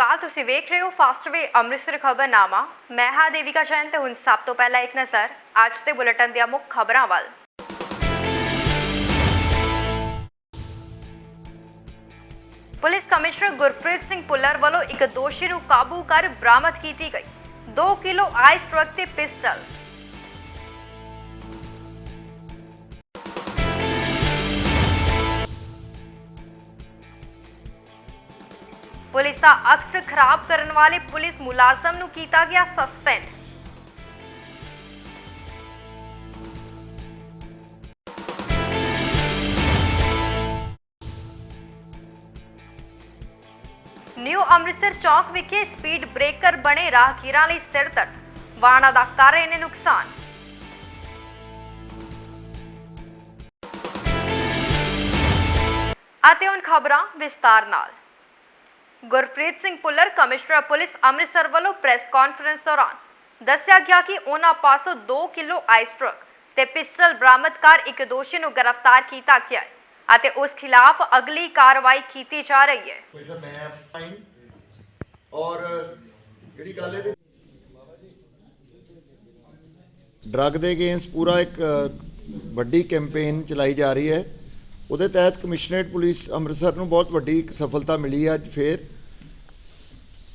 ਸਤਿ ਤੁਸੀਂ ਵੇਖ ਰਹੇ ਹੋ ਫਾਸਟਵੇ ਅੰਮ੍ਰਿਤਸਰ ਖਬਰਨਾਮਾ। ਮੈਂ ਹਾਂ ਦੇਵਿਕਾ ਜੈਨ ਤੇ ਹੁਣ ਸਭ ਤੋਂ ਪਹਿਲਾਂ ਇੱਕ ਨਜ਼ਰ ਅੱਜ ਦੇ ਬੁਲੇਟਿਨ ਦੀਆਂ ਮੁੱਖ ਖਬਰਾਂ ਵੱਲ। ਪੁਲਿਸ ਕਮਿਸ਼ਨਰ ਗੁਰਪ੍ਰੀਤ ਸਿੰਘ ਪੁੱਲਰ ਵੱਲੋਂ ਇੱਕ ਦੋਸ਼ੀ ਨੂੰ ਕਾਬੂ ਕਰ ਬਰਾਮਦ ਕੀਤੀ ਗਈ। 2 ਕਿਲੋ ਆਈਸ ਟਰੱਕ ਤੇ ਪਿਸਟਲ। ਪੁਲਿਸ ਦਾ ਅਕਸ ਖਰਾਬ ਕਰਨ ਵਾਲੇ ਪੁਲਿਸ ਮੁਲਾਜ਼ਮ ਨੂੰ ਕੀਤਾ ਗਿਆ ਸਸਪੈਂਡ। ਨਿਊ ਅੰਮ੍ਰਿਤਸਰ ਚੌਕ ਵਿਖੇ ਸਪੀਡ ਬ੍ਰੇਕਰ ਬਣੇ ਰਾਹਗੀਰਾਂ ਲਈ ਸਿਰ ਦਰਦ। ਵਾਹਨਾਂ ਦਾ ਕਰ ਰਹੇ ਨੇ ਨੁਕਸਾਨ। ਅਤੇ ਹੁਣ ਖਬਰਾਂ ਵਿਸਤਾਰ ਨਾਲ। ਗੁਰਪ੍ਰੀਤ ਸਿੰਘ ਪੁੱਲਰ ਕਮਿਸ਼ਨਰ ਪੁਲਿਸ ਅੰਮ੍ਰਿਤਸਰ ਵੱਲੋਂ ਪ੍ਰੈਸ ਕਾਨਫਰੰਸ ਦੌਰਾਨ ਦੱਸਿਆ ਗਿਆ ਕਿ ਉਹਨਾਂ ਪਾਸੋਂ 2 ਕਿਲੋ ਆਈਸ ਟਰੱਕ ਤੇ ਪਿਸਟਲ ਬਰਾਮਦ ਕਰ ਇੱਕ ਦੋਸ਼ੀ ਨੂੰ ਗ੍ਰਿਫਤਾਰ ਕੀਤਾ ਗਿਆ ਹੈ ਅਤੇ ਉਸ ਖਿਲਾਫ ਅਗਲੀ ਕਾਰਵਾਈ ਕੀਤੀ ਜਾ ਰਹੀ ਹੈ। ਕੋਈ ਸਾ ਮੈਪ ਫਾਈਨ ਔਰ ਜਿਹੜੀ ਗੱਲ ਇਹਦੇ ਡਰੱਗ ਦੇ ਅਗੇਂਸਟ ਪੂਰਾ ਇੱਕ ਵੱਡੀ ਕੈਂਪੇਨ ਚਲਾਈ ਜਾ ਰਹੀ ਹੈ। ਉਹਦੇ ਤਹਿਤ ਕਮਿਸ਼ਨਰੇਟ ਪੁਲਿਸ ਅੰਮ੍ਰਿਤਸਰ ਨੂੰ ਬਹੁਤ ਵੱਡੀ ਇੱਕ ਸਫਲਤਾ ਮਿਲੀ ਹੈ ਅੱਜ ਫੇਰ।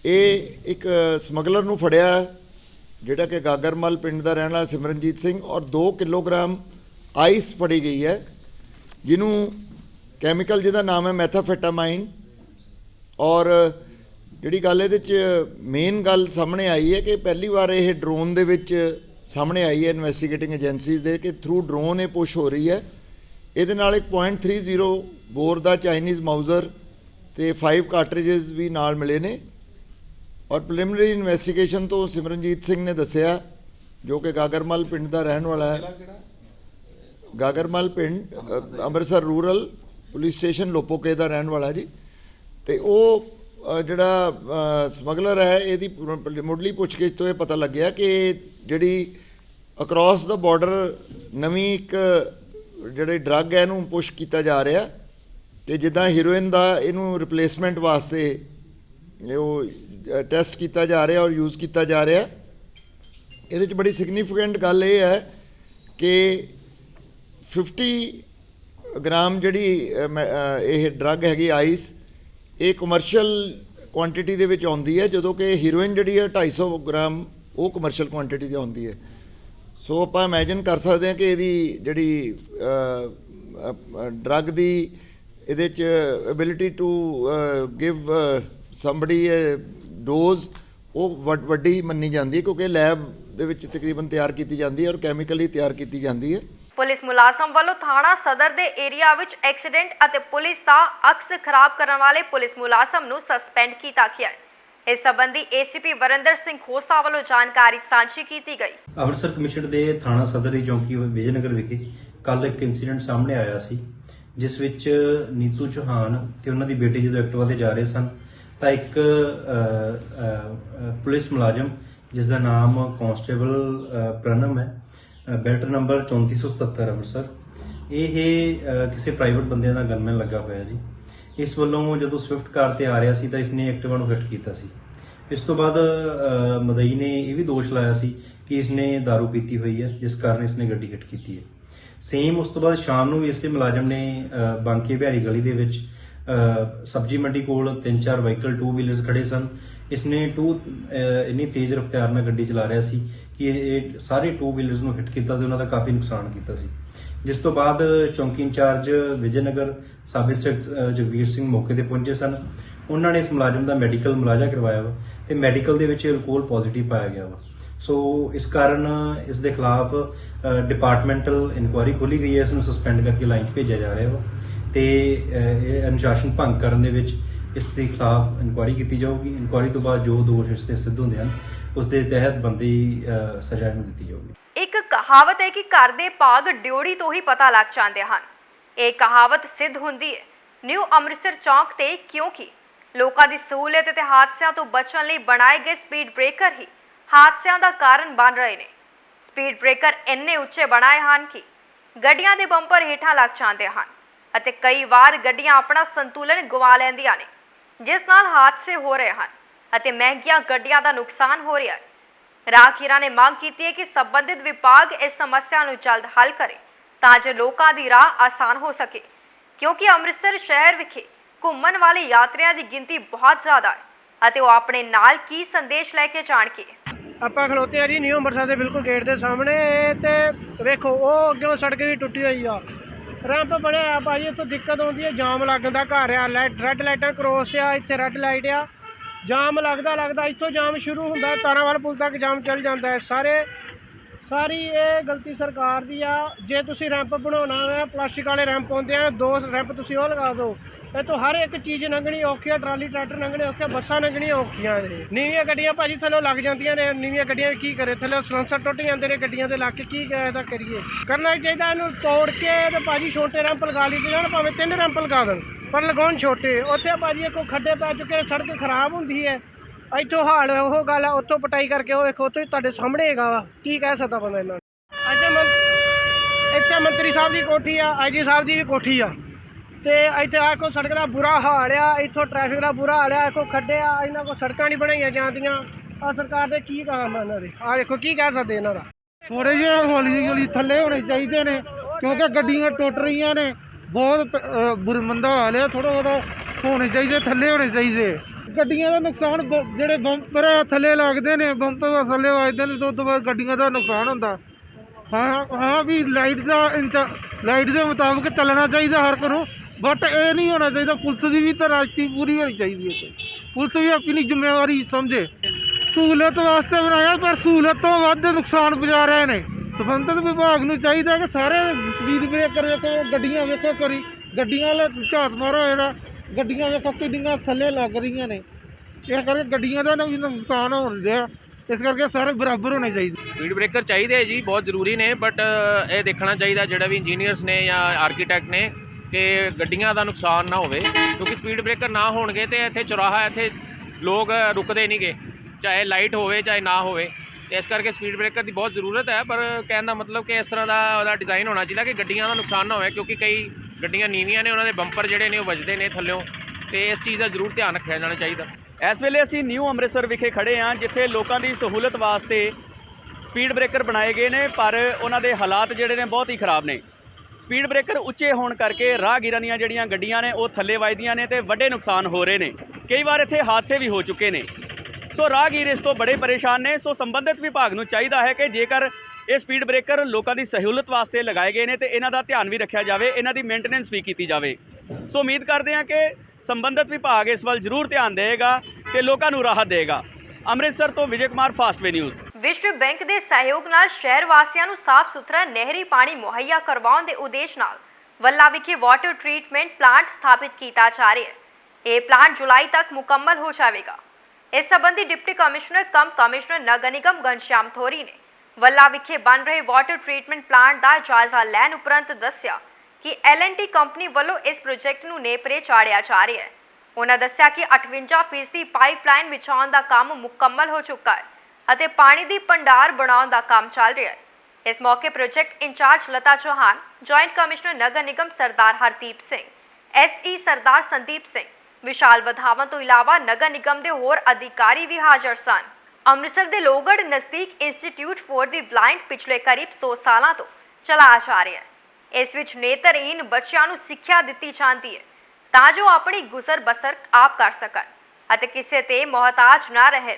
ਇਹ ਇੱਕ ਸਮਗਲਰ ਨੂੰ ਫੜਿਆ ਜਿਹੜਾ ਕਿ ਗਾਗਰਮਲ ਪਿੰਡ ਦਾ ਰਹਿਣ ਵਾਲਾ ਸਿਮਰਨਜੀਤ ਸਿੰਘ ਔਰ 2 ਕਿਲੋਗ੍ਰਾਮ ਆਈਸ ਫੜੀ ਗਈ ਹੈ, ਜਿਹਨੂੰ ਕੈਮੀਕਲ ਜਿਹਦਾ ਨਾਮ ਹੈ ਮੈਥਾਫੈਟਾਮਾਈਨ ਔਰ ਜਿਹੜੀ ਗੱਲ ਇਹਦੇ ਚ ਮੇਨ ਗੱਲ ਸਾਹਮਣੇ ਆਈ ਹੈ ਕਿ ਪਹਿਲੀ ਵਾਰ ਇਹ ਡਰੋਨ ਦੇ ਵਿੱਚ ਸਾਹਮਣੇ ਆਈ ਹੈ ਇਨਵੈਸਟੀਗੇਟਿੰਗ ਏਜੰਸੀਜ਼ ਦੇ ਕਿ ਥਰੂ ਡਰੋਨ ਇਹ ਪੁਸ਼ ਹੋ ਰਹੀ ਹੈ। ਇਹਦੇ ਨਾਲ ਇੱਕ .30 ਬੋਰ ਦਾ ਚਾਈਨੀਜ਼ ਮਾਊਜ਼ਰ ਤੇ 5 ਕਾਰਟ੍ਰਿਜਸ ਵੀ ਨਾਲ ਮਿਲੇ ਨੇ। ਔਰ ਪ੍ਰੀਲਿਮਿਨਰੀ ਇਨਵੈਸਟੀਗੇਸ਼ਨ ਤੋਂ ਸਿਮਰਨਜੀਤ ਸਿੰਘ ਨੇ ਦੱਸਿਆ, ਜੋ ਕਿ ਗਾਗਰਮਲ ਪਿੰਡ ਦਾ ਰਹਿਣ ਵਾਲਾ ਹੈ। ਗਾਗਰਮਲ ਪਿੰਡ Amritsar rural police station Lopoke ਦਾ ਰਹਿਣ ਵਾਲਾ ਜੀ। ਤੇ ਉਹ ਜਿਹੜਾ ਸਮਗਲਰ ਹੈ, ਇਹਦੀ ਮੁੱਢਲੀ ਪੁੱਛਗਿੱਛ ਤੋਂ ਇਹ ਪਤਾ ਲੱਗਿਆ ਕਿ ਜਿਹੜੀ ਅਕ੍ਰੋਸ ਦਾ ਬਾਰਡਰ ਨਵੀਂ ਇੱਕ ਜਿਹੜੇ ਡਰੱਗ ਹੈ ਇਹਨੂੰ ਪੁਸ਼ ਕੀਤਾ ਜਾ ਰਿਹਾ ਤੇ ਜਿੱਦਾਂ ਹੀਰੋਇਨ ਦਾ ਇਹਨੂੰ ਰਿਪਲੇਸਮੈਂਟ ਵਾਸਤੇ ਉਹ ਟੈਸਟ ਕੀਤਾ ਜਾ ਰਿਹਾ ਔਰ ਯੂਜ਼ ਕੀਤਾ ਜਾ ਰਿਹਾ ਇਹਦੇ ਚ ਬੜੀ ਸਿਗਨੀਫੀਕੈਂਟ ਗੱਲ ਇਹ ਹੈ ਕਿ 50 ਗ੍ਰਾਮ ਜਿਹੜੀ ਅ, ਇਹ ਡਰੱਗ ਹੈਗੀ ਆਈਸ ਇਹ ਕਮਰਸ਼ੀਅਲ ਕੁਆਂਟੀਟੀ ਦੇ ਵਿੱਚ ਆਉਂਦੀ ਹੈ ਜਦੋਂ ਕਿ ਹੀਰੋਇਨ ਜਿਹੜੀ ਹੈ 250 ਗ੍ਰਾਮ ਉਹ ਕਮਰਸ਼ੀਅਲ ਕੁਆਂਟੀਟੀ ਦੀ ਆਉਂਦੀ ਹੈ। ਸੋ ਆਪਾਂ ਇਮੇਜਿਨ ਕਰ ਸਕਦੇ ਹਾਂ ਕਿ ਇਹਦੀ ਜਿਹੜੀ ਡਰੱਗ ਦੀ ਇਹਦੇ ਚ ability to give somebody dose ਉਹ ਵੱਡ- ਵੱਡੀ ਮੰਨੀ ਜਾਂਦੀ ਹੈ ਕਿਉਂਕਿ ਲੈਬ ਦੇ ਵਿੱਚ ਤਕਰੀਬਨ ਤਿਆਰ ਕੀਤੀ ਜਾਂਦੀ ਹੈ ਔਰ ਕੈਮੀਕਲੀ ਤਿਆਰ ਕੀਤੀ ਜਾਂਦੀ ਹੈ। ਪੁਲਿਸ ਮੁਲਾਜ਼ਮ ਵੱਲੋਂ ਥਾਣਾ ਸਦਰ ਦੇ ਏਰੀਆ ਵਿੱਚ ਐਕਸੀਡੈਂਟ ਅਤੇ ਪੁਲਿਸ ਦਾ ਅਕਸ ਖਰਾਬ ਕਰਨ ਵਾਲੇ ਪੁਲਿਸ ਮੁਲਾਜ਼ਮ ਨੂੰ ਸਸਪੈਂਡ ਕੀਤਾ ਗਿਆ ਹੈ। ਇਸ ਸੰਬੰਧੀ ਏਸੀਪੀ ਵਰਿੰਦਰ ਸਿੰਘ ਖੋਸਾ ਵੱਲੋਂ ਜਾਣਕਾਰੀ ਸਾਂਝੀ ਕੀਤੀ ਗਈ। ਅੰਮ੍ਰਿਤਸਰ ਕਮਿਸ਼ਨ ਦੇ ਥਾਣਾ ਸਦਰ ਦੀ ਚੌਂਕੀ ਵਿਜੇਨਗਰ ਵਿਖੇ ਕੱਲ ਇੱਕ ਇਨਸੀਡੈਂਟ ਸਾਹਮਣੇ ਆਇਆ ਸੀ ਜਿਸ ਵਿੱਚ ਨੀਤੂ ਚੌਹਾਨ ਤੇ ਉਹਨਾਂ ਦੀ ਬੇਟੀ ਜਦੋਂ ਐਕਟਿਵਾ ਤੇ ਜਾ ਰਹੇ ਸਨ ਤਾਂ ਇੱਕ ਪੁਲਿਸ ਮੁਲਾਜ਼ਮ ਜਿਸ ਦਾ ਨਾਮ ਕਾਂਸਟੇਬਲ ਅ, ਪ੍ਰਣਮ ਹੈ ਬੈਲਟ ਨੰਬਰ 3477 ਅੰਮ੍ਰਿਤਸਰ ਇਹ ਕਿਸੇ ਪ੍ਰਾਈਵੇਟ ਬੰਦੇ ਨਾਲ ਗਨਮੈਨ ਲੱਗਾ ਹੋਇਆ ਜੀ। ਇਸ ਵੱਲੋਂ ਜਦੋਂ ਸਵਿਫਟ ਕਾਰ ਤੇ ਆ ਰਿਹਾ ਸੀ ਤਾਂ ਇਸਨੇ ਐਕਟਿਵਾ ਨੂੰ ਹਿੱਟ ਕੀਤਾ ਸੀ। ਇਸ ਤੋਂ ਬਾਅਦ ਮਦਈ ਨੇ ਇਹ ਵੀ ਦੋਸ਼ ਲਾਇਆ ਸੀ ਕਿ ਇਸਨੇ दारू ਪੀਤੀ ਹੋਈ ਹੈ, ਜਿਸ ਕਾਰਨ ਇਸਨੇ ਗੱਡੀ ਹਿੱਟ ਕੀਤੀ ਹੈ। ਸੇਮ ਉਸ ਤੋਂ ਬਾਅਦ ਸ਼ਾਮ ਨੂੰ ਵੀ ਇਸੇ ਮੁਲਾਜ਼ਮ ਨੇ ਬਾਂਕੇ ਬਿਹਾਰੀ ਗਲੀ ਦੇ ਵਿੱਚ ਸਬਜ਼ੀ ਮੰਡੀ ਕੋਲ ਤਿੰਨ ਚਾਰ ਵਾਹੀਕਲ ਟੂ ਵੀਲਰਸ ਖੜੇ ਸਨ। ਇਸਨੇ ਟੂ ਇੰਨੀ ਤੇਜ਼ ਰਫ਼ਤਾਰ ਨਾਲ ਗੱਡੀ ਚਲਾ ਰਿਹਾ ਸੀ ਕਿ ਇਹ ਇਹ ਸਾਰੇ ਟੂ ਵੀਲਰਸ ਨੂੰ ਹਿੱਟ ਕੀਤਾ ਤੇ ਉਹਨਾਂ ਦਾ ਕਾਫੀ ਨੁਕਸਾਨ ਕੀਤਾ ਸੀ। ਜਿਸ ਤੋਂ ਬਾਅਦ ਚੌਂਕੀ ਇੰਚਾਰਜ ਵਿਜੇਨਗਰ ਸਾਬ ਇੰਸਪੈਕਟਰ ਅ, ਜਗਵੀਰ ਸਿੰਘ ਮੌਕੇ ਤੇ ਪਹੁੰਚੇ ਸਨ। ਉਹਨਾਂ ਨੇ ਇਸ ਮੁਲਾਜ਼ਮ ਦਾ ਮੈਡੀਕਲ ਮੁਲਾਜ਼ਾ ਕਰਵਾਇਆ ਵਾ ਤੇ ਮੈਡੀਕਲ ਦੇ ਵਿੱਚ ਅਲਕੋਹਲ ਪੋਜ਼ਿਟਿਵ ਪਾਇਆ ਗਿਆ ਵਾ। ਸੋ ਇਸ ਕਾਰਨ ਇਸ ਦੇ ਖਿਲਾਫ ਡਿਪਾਰਟਮੈਂਟਲ ਇਨਕੁਆਇਰੀ ਖੋਲੀ ਗਈ ਹੈ। ਇਸ ਨੂੰ ਸਸਪੈਂਡ ਕਰਕੇ ਲਾਈਨ 'ਚ ਭੇਜਿਆ ਜਾ ਰਿਹਾ ਵਾ ਤੇ ਇਹ ਅਨੁਸ਼ਾਸਨ ਭੰਗ ਕਰਨ ਦੇ ਵਿੱਚ ਇਸ ਦੇ ਖਿਲਾਫ ਇਨਕੁਆਇਰੀ ਕੀਤੀ ਜਾਊਗੀ। ਇਨਕੁਆਇਰੀ ਤੋਂ ਬਾਅਦ ਜੋ ਦੋਸ਼ ਇਸ ਤੇ ਸਿੱਧ ਹੁੰਦੇ ਹਨ ਉਸ ਦੇ ਤਹਿਤ ਬੰਦੀ ਅ, ਸਜ਼ਾ ਇਹਨੂੰ ਦਿੱਤੀ ਜਾਊਗੀ। ਕਹਾਵਤ ਹੈ ਕਿ ਘਰ ਦੇ ਭਾਗ ਡਿਉੜੀ ਤੋਂ ਹੀ ਪਤਾ ਲੱਗ ਜਾਂਦੇ ਹਨ। ਇਹ ਕਹਾਵਤ ਸਿੱਧ ਹੁੰਦੀ ਹੈ। ਨਿਊ ਅੰਮ੍ਰਿਤਸਰ ਚੌਂਕ ਤੇ ਕਿਉਂਕਿ ਲੋਕਾਂ ਦੀ ਸਹੂਲਤ ਅਤੇ ਹਾਦਸਿਆਂ ਤੋਂ ਬਚਣ ਲਈ ਬਣਾਏ ਗਏ ਸਪੀਡ ਬ੍ਰੇਕਰ ਹੀ ਹਾਦਸਿਆਂ ਦਾ ਕਾਰਨ ਬਣ ਰਹੇ ਨੇ। ਸਪੀਡ ਬ੍ਰੇਕਰ ਇੰਨੇ ਉੱਚੇ ਬਣਾਏ ਹਨ ਕਿ ਗੱਡੀਆਂ ਦੇ ਬੰਪਰ ਹੇਠਾਂ ਲੱਗ ਜਾਂਦੇ ਹਨ ਅਤੇ ਕਈ ਵਾਰ ਗੱਡੀਆਂ ਆਪਣਾ ਸੰਤੁਲਨ ਗਵਾ ਲੈਂਦੀਆਂ ਨੇ, ਜਿਸ ਨਾਲ ਹਾਦਸੇ ਹੋ ਰਹੇ ਹਨ ਅਤੇ ਮਹਿੰਗੀਆਂ ਗੱਡੀਆਂ ਦਾ ਨੁਕਸਾਨ ਹੋ ਰਿਹਾ ਹੈ। ਰਾਖੀਰਾ ਨੇ ਮੰਗ ਕੀਤੀ ਹੈ ਕਿ ਸੰਬੰਧਿਤ ਵਿਭਾਗ ਇਸ ਸਮੱਸਿਆ ਨੂੰ ਜਲਦ ਹੱਲ ਕਰੇ ਤਾਂ ਜੋ ਲੋਕਾਂ ਦੀ ਰਾਹ ਆਸਾਨ ਹੋ ਸਕੇ। ਕਿਉਂਕਿ ਅੰਮ੍ਰਿਤਸਰ ਸ਼ਹਿਰ ਵਿਖੇ ਘੁੰਮਣ ਵਾਲੇ ਯਾਤਰੀਆਂ ਦੀ ਗਿਣਤੀ ਬਹੁਤ ਜ਼ਿਆਦਾ ਹੈ ਅਤੇ ਉਹ ਆਪਣੇ ਨਾਲ ਕੀ ਸੰਦੇਸ਼ ਲੈ ਕੇ ਜਾਣਗੇ? ਆਪਾਂ ਖਲੋਤੇ ਆ ਜੀ ਨਿਊ ਅੰਮ੍ਰਿਤਸਰ ਦੇ ਬਿਲਕੁਲ ਗੇਟ ਦੇ ਸਾਹਮਣੇ। ਤੇ ਵੇਖੋ, ਉਹ ਅੱਗੇ ਸੜਕ ਵੀ ਟੁੱਟੀ ਹੋਈ ਆ। ਰੈਂਪ ਬਣਿਆ ਭਾਜੀ, ਇੱਥੇ ਦਿੱਕਤ ਆਉਂਦੀ ਹੈ, ਜਾਮ ਲੱਗਣ ਘਰ ਆ ਰੈੱਡ ਲਾਈਟਾਂ ਕ੍ਰੋਸ ਆ, ਇੱਥੇ ਰੈੱਡ ਲਾਈਟ ਆ। ਜਾਮ ਲੱਗਦਾ ਲੱਗਦਾ ਇੱਥੋਂ ਜਾਮ ਸ਼ੁਰੂ ਹੁੰਦਾ ਹੈ, ਤਾਰਾਵਾਲ ਪੁਲ ਤੱਕ ਜਾਮ ਚੱਲ ਜਾਂਦਾ ਹੈ। ਸਾਰੇ ਸਾਰੀ ਇਹ ਗਲਤੀ ਸਰਕਾਰ ਦੀ ਆ। ਜੇ ਤੁਸੀਂ ਰੈਂਪ ਬਣਾਉਣਾ ਹੈ ਪਲਾਸਟਿਕ ਵਾਲੇ ਰੈਂਪ ਹੁੰਦੇ ਆ ਦੋ ਰੈਂਪ ਤੁਸੀਂ ਉਹ ਲਗਾ ਦਿਓ। ਇੱਥੋਂ ਹਰ ਇੱਕ ਚੀਜ਼ ਲੰਘਣੀ ਔਖੀ ਆ ਟਰਾਲੀ ਟਰੈਕਟਰ ਲੰਘਣੇ ਔਖੇ ਬੱਸਾਂ ਲੰਘਣੀਆਂ ਔਖੀਆਂ ਨੇ। ਨੀਵੀਆਂ ਗੱਡੀਆਂ ਭਾਜੀ ਥੱਲੇ ਲੱਗ ਜਾਂਦੀਆਂ ਨੇ ਨੀਵੀਆਂ ਗੱਡੀਆਂ ਕੀ ਕਰੇ? ਥੱਲੇ ਸਲੰਸਰ ਟੁੱਟ ਜਾਂਦੇ ਨੇ ਗੱਡੀਆਂ ਦੇ ਲੱਗ ਕੇ ਕੀ ਇਹਦਾ ਕਰੀਏ? ਕਰਨਾ ਚਾਹੀਦਾ ਇਹਨੂੰ ਤੋੜ ਕੇ ਤੇ ਭਾਜੀ ਛੋਟੇ ਰੈਂਪ ਲਗਾ ਲਈ ਜਾਣ ਭਾਵੇਂ ਤਿੰਨ ਰੈਂਪ ਲਗਾ ਦੇਣ। ਪਰ ਲਗਾਉਣ ਛੋਟੇ। ਉੱਥੇ ਭਾਜੀ ਕੋ ਖੱਡੇ ਪੈ ਚੁੱਕੇ, ਸੜਕ ਖਰਾਬ ਹੁੰਦੀ ਹੈ। ਇੱਥੋਂ ਹਾਲ ਉਹ ਗੱਲ ਆ ਉੱਥੋਂ ਪਟਾਈ ਕਰਕੇ ਉਹ ਵੇਖੋ, ਉੱਥੇ ਤੁਹਾਡੇ ਸਾਹਮਣੇ ਹੈਗਾ ਵਾ। ਕੀ ਕਹਿ ਸਕਦਾ ਬੰਦਾ ਇਹਨਾਂ ਨੂੰ? ਅੱਜ ਮੰ- ਇੱਥੇ ਮੰਤਰੀ ਸਾਹਿਬ ਦੀ ਕੋਠੀ ਆ, ਆਈਜੀ ਸਾਹਿਬ ਦੀ ਵੀ ਕੋਠੀ ਆ। ਤੇ ਇੱਥੇ ਆ ਕੋ ਸੜਕ ਦਾ ਬੁਰਾ ਹਾਲ ਆ, ਇੱਥੋਂ ਟ੍ਰੈਫਿਕ ਦਾ ਬੁਰਾ ਹਾਲ ਆ ਕੋ ਖੱਡੇ ਆ, ਇਹਨਾਂ ਕੋ ਸੜਕਾਂ ਨਹੀਂ ਬਣਾਈਆਂ ਜਾਂਦੀਆਂ। ਆ ਸਰਕਾਰ ਦੇ ਕੀ ਕੰਮ ਆ ਇਹਨਾਂ ਦੇ? ਆ ਦੇਖੋ ਕੀ ਕਹਿ ਸਕਦੇ ਇਹਨਾਂ ਦਾ? ਥੋੜੇ ਜਿਹੇ ਹੌਲੀ ਹੌਲੀ ਥੱਲੇ ਹੋਣੇ ਚਾਹੀਦੇ ਨੇ, ਕਿਉਂਕਿ ਗੱਡੀਆਂ ਟੁੱਟ ਰਹੀਆਂ ਨੇ। ਬਹੁਤ ਬੁਰਮੰਦਾ ਬੁਰ ਮੰਦਾ ਹਾਲ ਹੈ ਥੋੜਾ ਬਹੁਤਾ ਹੋਣੇ ਚਾਹੀਦੇ ਥੱਲੇ ਹੋਣੇ ਚਾਹੀਦੇ। ਗੱਡੀਆਂ ਦਾ ਨੁਕਸਾਨ ਬ- ਜਿਹੜੇ ਬੰਪਰ ਆ, ਥੱਲੇ ਲੱਗਦੇ ਨੇ ਬੰਪਰ ਥੱਲੇ ਵੱਜਦੇ ਨੇ ਤੋਂ ਤੋਂ ਬਾਅਦ ਗੱਡੀਆਂ ਦਾ ਨੁਕਸਾਨ ਹੁੰਦਾ। ਹਾਂ ਹਾਂ ਵੀ ਲਾਈਟ ਦਾ ਲਾਈਟ ਦੇ ਮੁਤਾਬਕ ਚੱਲਣਾ ਚਾਹੀਦਾ ਹਰ ਇੱਕ ਨੂੰ ਬਟ ਇਹ ਨਹੀਂ ਹੋਣਾ ਚਾਹੀਦਾ ਪੁਲਿਸ ਦੀ ਵੀ ਤਾਂ ਪੂਰੀ ਹੋਣੀ ਚਾਹੀਦੀ ਹੈ ਪੁਲਿਸ ਵੀ ਆਪਣੀ ਜ਼ਿੰਮੇਵਾਰੀ ਸਮਝੇ। ਸਹੂਲਤ ਵਾਸਤੇ ਬਣਾਇਆ ਪਰ ਸਹੂਲਤ ਤੋਂ ਵੱਧ ਨੁਕਸਾਨ ਪਹੁੰਚਾ ਰਹੇ ਨੇ। ਸੰਬੰਧਿਤ ਵਿਭਾਗ ਨੂੰ ਚਾਹੀਦਾ ਕਿ ਸਾਰੇ ਸਪੀਡ ਬ੍ਰੇਕਰ ਵੇਖੋ, ਗੱਡੀਆਂ ਵੇਖੋ ਕਰੀ ਗੱਡੀਆਂ ਵਾਲਾ ਝਾਤ ਮਾਰੋ ਜਿਹੜਾ ਗੱਡੀਆਂ ਵੇਖੋ ਕਿੰਨੀਆਂ ਥੱਲੇ ਲੱਗ ਰਹੀਆਂ ਨੇ। ਇਸ ਕਰਕੇ ਗੱਡੀਆਂ ਦਾ ਨੁਕਸਾਨ ਹੋਣ ਰਿਹਾ ਇਸ ਕਰਕੇ ਸਾਰੇ ਬਰਾਬਰ ਹੋਣੇ ਚਾਹੀਦੇ। ਸਪੀਡ ਬ੍ਰੇਕਰ ਚਾਹੀਦੇ ਜੀ, ਬਹੁਤ ਜ਼ਰੂਰੀ ਨੇ ਬਟ ਇਹ ਦੇਖਣਾ ਚਾਹੀਦਾ ਜਿਹੜਾ ਵੀ ਇੰਜੀਨੀਅਰਸ ਨੇ ਜਾਂ ਆਰਕੀਟੈਕਟ ਨੇ ਕਿ ਗੱਡੀਆਂ ਦਾ ਨੁਕਸਾਨ ਨਾ ਹੋਵੇ। ਕਿਉਂਕਿ ਸਪੀਡ ਬ੍ਰੇਕਰ ਨਾ ਹੋਣਗੇ ਤੇ ਇੱਥੇ ਚੁਰਾਹਾ, ਇੱਥੇ ਲੋਕ ਰੁਕਦੇ ਨਹੀਂਗੇ ਚਾਹੇ ਲਾਈਟ ਹੋਵੇ, ਚਾਹੇ ਨਾ ਹੋਵੇ। ਤੇ ਇਸ ਕਰਕੇ ਸਪੀਡ ਬ੍ਰੇਕਰ ਦੀ ਬਹੁਤ ਜ਼ਰੂਰਤ ਹੈ, ਪਰ ਕਹਿਣ ਦਾ ਮਤਲਬ ਕਿ ਇਸ ਤਰ੍ਹਾਂ ਦਾ ਉਹਦਾ ਡਿਜ਼ਾਈਨ ਹੋਣਾ ਚਾਹੀਦਾ ਕਿ ਗੱਡੀਆਂ ਦਾ ਨੁਕਸਾਨ ਨਾ ਹੋਵੇ, ਕਿਉਂਕਿ ਕਈ ਗੱਡੀਆਂ ਨੀਵੀਆਂ ਨੇ, ਉਹਨਾਂ ਦੇ ਬੰਪਰ ਜਿਹੜੇ ਨੇ ਉਹ ਵੱਜਦੇ ਨੇ ਥੱਲਿਓਂ, ਤੇ ਇਸ ਚੀਜ਼ ਦਾ ਜ਼ਰੂਰ ਧਿਆਨ ਰੱਖਿਆ ਜਾਣਾ ਚਾਹੀਦਾ। ਇਸ ਵੇਲੇ ਅਸੀਂ ਨਿਊ ਅੰਮ੍ਰਿਤਸਰ ਵਿਖੇ ਖੜੇ ਹਾਂ, ਜਿੱਥੇ ਲੋਕਾਂ ਦੀ ਸਹੂਲਤ ਵਾਸਤੇ ਸਪੀਡ ਬ੍ਰੇਕਰ ਬਣਾਏ ਗਏ ਨੇ, ਪਰ ਉਹਨਾਂ ਦੇ ਹਾਲਾਤ ਜਿਹੜੇ ਨੇ ਬਹੁਤ ਹੀ ਖਰਾਬ ਨੇ। ਸਪੀਡ ਬ੍ਰੇਕਰ ਉੱਚੇ ਹੋਣ ਕਰਕੇ ਰਾਹਗੀਰਾਂ ਦੀਆਂ ਜਿਹੜੀਆਂ ਗੱਡੀਆਂ ਨੇ, ਉਹ ਥੱਲੇ ਵੱਜਦੀਆਂ ਨੇ ਤੇ ਵੱਡੇ ਨੁਕਸਾਨ ਹੋ ਰਹੇ ਨੇ। ਕਈ ਵਾਰ ਇੱਥੇ ਹਾਦਸੇ ਵੀ ਹੋ ਚੁੱਕੇ ਨੇ। ਸੋ ਰਾਹਗੀਰ ਇਸ ਤੋਂ ਬੜੇ ਪਰੇਸ਼ਾਨ ਨੇ। ਸੋ ਸੰਬੰਧਿਤ ਵਿਭਾਗ ਨੂੰ ਚਾਹੀਦਾ ਹੈ ਕਿ ਜੇਕਰ ਇਹ ਸਪੀਡ ਬ੍ਰੇਕਰ ਲੋਕਾਂ ਦੀ ਸਹੂਲਤ ਵਾਸਤੇ ਲਗਾਏ ਗਏ ਨੇ ਤੇ ਇਹਨਾਂ ਦਾ ਧਿਆਨ ਵੀ ਰੱਖਿਆ ਜਾਵੇ, ਇਹਨਾਂ ਦੀ ਮੇਨਟੇਨੈਂਸ ਵੀ ਕੀਤੀ ਜਾਵੇ। ਸੋ ਉਮੀਦ ਕਰਦੇ ਹਾਂ ਕਿ ਸੰਬੰਧਿਤ ਵਿਭਾਗ ਇਸ ਵੱਲ ਜ਼ਰੂਰ ਧਿਆਨ ਦੇਵੇਗਾ ਤੇ ਲੋਕਾਂ ਨੂੰ ਰਾਹਤ ਦੇਵੇਗਾ। ਅੰਮ੍ਰਿਤਸਰ ਤੋਂ ਵਿਜੇ ਕੁਮਾਰ ਫਾਸਟਵੇ ਨਿਊਜ਼ ਵਿਸ਼ਵ ਬੈਂਕ ਦੇ ਸਹਿਯੋਗ ਨਾਲ ਸ਼ਹਿਰ ਵਾਸੀਆਂ ਨੂੰ ਸਾਫ਼ ਸੁਥਰਾ ਨਹਿਰੀ ਪਾਣੀ ਮੁਹੱਈਆ ਕਰਵਾਉਣ ਦੇ ਉਦੇਸ਼ ਨਾਲ ਵੱਲਾ ਵਿਖੇ ਵਾਟਰ ਟ੍ਰੀਟਮੈਂਟ ਪਲਾਂਟ ਸਥਾਪਿਤ ਕੀਤਾ ਜਾ ਰਿਹਾ ਹੈ। ਇਹ ਪਲਾਂਟ ਜੁਲਾਈ ਤੱਕ ਮੁਕੰਮਲ ਹੋ ਜਾਵੇਗਾ। ਇਸ ਸੰਬੰਧੀ ਡਿਪਟੀ ਕਮਿਸ਼ਨਰ ਕਮ ਕਮਿਸ਼ਨਰ ਨਗਰ ਨਿਗਮ ਘਨਸ਼ਿਆਮ ਥੋਰੀ ਨੇ ਵੱਲਾ ਵਿਖੇ ਬਣ ਰਹੇ ਵਾਟਰ ਟ੍ਰੀਟਮੈਂਟ ਪਲਾਂਟ ਦਾ ਜਾਇਜ਼ਾ ਲੈਣ ਉਪਰੰਤ ਦੱਸਿਆ ਕਿ L&T ਕੰਪਨੀ ਵੱਲੋਂ ਇਸ ਪ੍ਰੋਜੈਕਟ ਨੂੰ ਨੇਪਰੇ ਚਾੜਿਆ ਜਾ ਰਿਹਾ ਹੈ। ਉਹਨਾਂ ਦੱਸਿਆ ਕਿ 58% ਪਾਈਪਲਾਈਨ ਵਿਛਾਉਣ ਦਾ ਕੰਮ ਮੁਕੰਮਲ ਹੋ ਚੁੱਕਾ ਹੈ ਅਤੇ ਪਾਣੀ ਦੀ ਭੰਡਾਰ ਬਣਾਉਣ ਦਾ ਕੰਮ ਚੱਲ ਰਿਹਾ ਹੈ। ਇਸ ਮੌਕੇ project in charge Lata Chauhan, joint commissioner ਨਗਰ ਨਿਗਮ ਸਰਦਾਰ ਹਰਦੀਪ ਸਿੰਘ ਐਸਈ ਸਰਦਾਰ ਸੰਦੀਪ ਸਿੰਘ ਵਿਸ਼ਾਲ ਵਧਾਵਾਂ ਤੋਂ ਇਲਾਵਾ ਨਗਰ ਨਿਗਮ ਦੇ ਹੋਰ ਅਧਿਕਾਰੀ ਵੀ ਹਾਜ਼ਰ ਸਨ। ਅੰਮ੍ਰਿਤਸਰ ਦੇ ਲੋਗੜ ਨਜ਼ਦੀਕ ਇੰਸਟੀਚਿਊਟ ਫॉर ਦੀ ਬਲਾਈਂਡ ਪਿਛਲੇ ਕਰੀਬ 100 ਸਾਲਾਂ ਤੋਂ ਚਲਾਇਆ ਜਾ ਰਿਹਾ ਹੈ। ਇਸ ਵਿੱਚ ਨੇਤਰਹੀਨ ਬੱਚਿਆਂ ਨੂੰ ਸਿੱਖਿਆ ਦਿੱਤੀ ਜਾਂਦੀ ਹੈ ਤਾਂ ਜੋ ਆਪਣੀ ਗੁਜ਼ਰ ਬਸਰ ਆਪ ਕਰ ਸਕਣ ਅਤੇ ਕਿਸੇ ਤੇ ਮੁਹਤਾਜ ਨਾ ਰਹੇ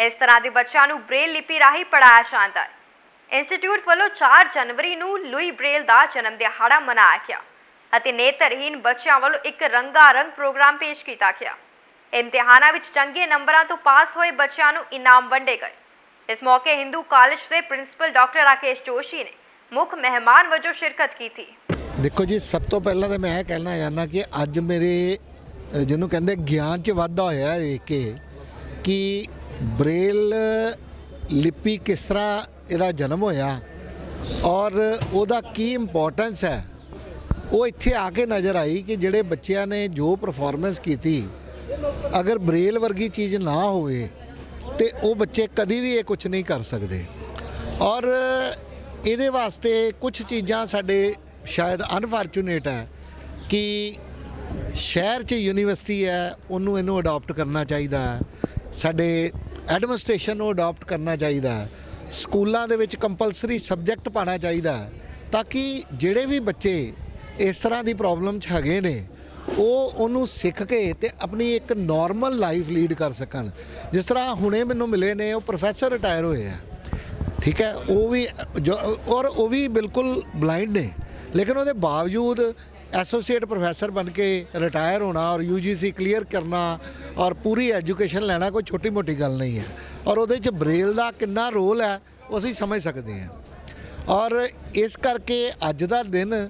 ਇਸ ਤਰ੍ਹਾਂ ਦੇ ਬੱਚਿਆਂ ਨੂੰ ਬ੍ਰੇਲ ਲਿਪੀ ਰਾਹੀਂ ਪੜਾਇਆ ਜਾਂਦਾ ਹੈ। ਇੰਸਟੀਚਿਊਟ ਵੱਲੋਂ 4 ਜਨਵਰੀ ਨੂੰ ਲੂਈ ਬ੍ਰੇਲ ਦਾ ਜਨਮ ਦਿਹਾੜਾ ਮਨਾਇਆ ਗਿਆ। ਅਤੇ ਨੇਤਰਹੀਨ ਬੱਚਿਆਂ ਵੱਲੋਂ ਇੱਕ ਰੰਗਾਰੰਗ ਪ੍ਰੋਗਰਾਮ ਪੇਸ਼ ਕੀਤਾ ਗਿਆ। ਇਮਤਿਹਾਨਾਂ ਵਿੱਚ ਚੰਗੇ ਨੰਬਰਾਂ ਤੋਂ ਪਾਸ ਹੋਏ ਬੱਚਿਆਂ ਨੂੰ ਇਨਾਮ ਵੰਡੇ ਗਏ। ਇਸ ਮੌਕੇ ਹਿੰਦੂ ਕਾਲਜ ਦੇ ਪ੍ਰਿੰਸੀਪਲ ਡਾਕਟਰ ਰਾਕੇਸ਼ ਜੋਸ਼ੀ ਨੇ ਮੁੱਖ ਮਹਿਮਾਨ ਵਜੋਂ ਸ਼ਿਰਕਤ ਕੀਤੀ। ਦੇਖੋ ਜੀ, ਸਭ ਤੋਂ ਪਹਿਲਾਂ ਤਾਂ ਮੈਂ ਇਹ ਕਹਿਣਾ ਚਾਹੁੰਦਾ ਕਿ ਅੱਜ ਮੇਰੇ ਜਿਹਨੂੰ ਕਹਿੰਦੇ ਗਿਆਨ 'ਚ ਵਾਧਾ ਹੋਇਆ ਇਹ ਕਿ ਕਿ ਬ੍ਰੇਲ ਲਿਪੀ ਕਿਸ ਤਰ੍ਹਾਂ ਇਹਦਾ ਜਨਮ ਹੋਇਆ ਔਰ ਉਹਦਾ ਕੀ ਇੰਪੋਰਟੈਂਸ ਹੈ। ਉਹ ਇੱਥੇ ਆ ਕੇ ਨਜ਼ਰ ਆਈ ਕਿ ਜਿਹੜੇ ਬੱਚਿਆਂ ਨੇ ਜੋ ਪਰਫਾਰਮੈਂਸ ਕੀਤੀ, ਅਗਰ ਬ੍ਰੇਲ ਵਰਗੀ ਚੀਜ਼ ਨਾ ਹੋਵੇ, ਤੇ ਉਹ ਬੱਚੇ ਕਦੀ ਵੀ ਇਹ ਕੁਝ ਨਹੀਂ ਕਰ ਸਕਦੇ। ਔਰ ਇਹਦੇ ਵਾਸਤੇ ਕੁਝ ਚੀਜ਼ਾਂ ਸਾਡੇ ਸ਼ਾਇਦ ਅਨਫੋਰਚੂਨੇਟ ਹੈ ਕਿ ਸ਼ਹਿਰ 'ਚ ਯੂਨੀਵਰਸਿਟੀ ਹੈ, ਉਹਨੂੰ ਇਹਨੂੰ ਅਡਾਪਟ ਕਰਨਾ ਚਾਹੀਦਾ ਹੈ। ਸਾਡੇ ਐਡਮਿਨਿਸਟ੍ਰੇਸ਼ਨ ਨੂੰ ਅਡਾਪਟ ਕਰਨਾ ਚਾਹੀਦਾ ਹੈ। ਸਕੂਲਾਂ ਦੇ ਵਿੱਚ ਕੰਪਲਸਰੀ ਸਬਜੈਕਟ ਪਾਣਾ ਚਾਹੀਦਾ ਹੈ, ਤਾਂ ਕਿ ਜਿਹੜੇ ਵੀ ਬੱਚੇ ਇਸ ਤਰ੍ਹਾਂ ਦੀ ਪ੍ਰੋਬਲਮ 'ਚ ਹੈਗੇ ਨੇ, ਉਹ ਉਹਨੂੰ ਸਿੱਖ ਕੇ ਤੇ ਆਪਣੀ ਇੱਕ ਨਾਰਮਲ ਲਾਈਫ ਲੀਡ ਕਰ ਸਕਣ। ਜਿਸ ਤਰ੍ਹਾਂ ਹੁਣੇ ਮੈਨੂੰ ਮਿਲੇ ਨੇ, ਉਹ ਪ੍ਰੋਫੈਸਰ ਰਿਟਾਇਰ ਹੋਏ ਆ। ਠੀਕ ਹੈ, ਉਹ ਵੀ, ਜੋ, ਔਰ ਉਹ ਵੀ ਬਿਲਕੁਲ ਬਲਾਈਂਡ ਨੇ। ਲੇਕਿਨ ਉਹਦੇ ਬਾਵਜੂਦ ਐਸੋਸੀਏਟ ਪ੍ਰੋਫੈਸਰ ਬਣ ਕੇ ਰਿਟਾਇਰ ਹੋਣਾ ਔਰ ਯੂਜੀਸੀ ਕਲੀਅਰ ਕਰਨਾ ਔਰ ਪੂਰੀ ਐਜੂਕੇਸ਼ਨ ਲੈਣਾ ਕੋਈ ਛੋਟੀ ਮੋਟੀ ਗੱਲ ਨਹੀਂ ਹੈ। ਔਰ ਉਹਦੇ ਚ ਬ੍ਰੇਲ ਦਾ ਕਿੰਨਾ ਰੋਲ ਹੈ, ਉਹ ਅਸੀਂ ਸਮਝ ਸਕਦੇ ਹਾਂ। ਔਰ ਇਸ ਕਰਕੇ ਅੱਜ ਦਾ ਦਿਨ